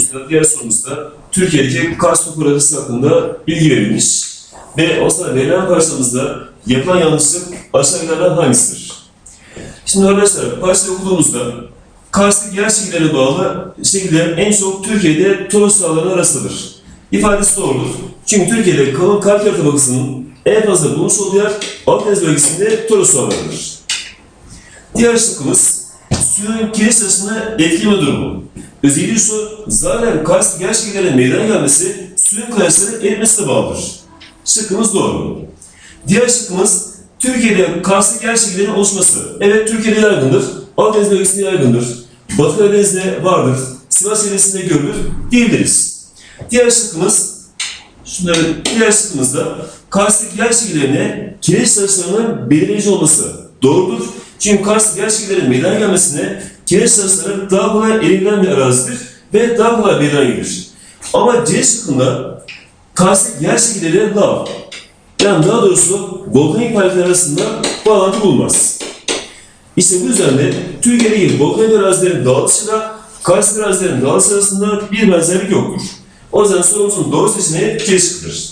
sorumuzda, diğer sorumuzda Türkiye'deki Kars topografisi hakkında bilgi verilmiş. Ve sırada verilen parçamızda yapılan yanlışlık aşağıdakilerden hangisidir? Şimdi arkadaşlar parçayı okuduğumuzda karstik yer şekillerine bağlı şekiller en çok Türkiye'de Toros Dağları'nın arasındadır. İfadesi doğrudur. Çünkü Türkiye'de kalın kağıt tabakasının en fazla bulunmuş olduğu yer Akdeniz bölgesinde Toros Dağları'dır. Diğer şıkkımız suyun kireç taşına etkileme durumu. Özelliği şu, zaten yer şekillerinin meydana gelmesi suyun kayaçları erimesine bağlıdır. Şıkkımız doğru. Diğer şıkkımız Türkiye'de karstik yer şekillerinin oluşması. Evet Türkiye'de yaygındır. Akdeniz bölgesinde yaygındır. Batı Karadeniz'de vardır. Sivas çevresinde görülür diyebiliriz. Diğer şıkkımız şunları diğer şıkkımızda karstik yer şekillerine kireç taşlarının belirleyici olması doğrudur. Çünkü karstik yer şekillerinin meydana gelmesine kireç taşları daha kolay erilen bir arazidir ve daha kolay meydana. Ama C şıkkında karstik yer şekilleri lav. Yani daha doğrusu volkanik faaliyetler arasında bağlantı bulunmaz. İşte bu yüzden de Türkiye'deki volkanik arazilerin dağılışıyla karstik arazilerin dağılışı arasında bir benzerlik yoktur. O yüzden sorumuzun doğru seçeneği C şıkkıdır.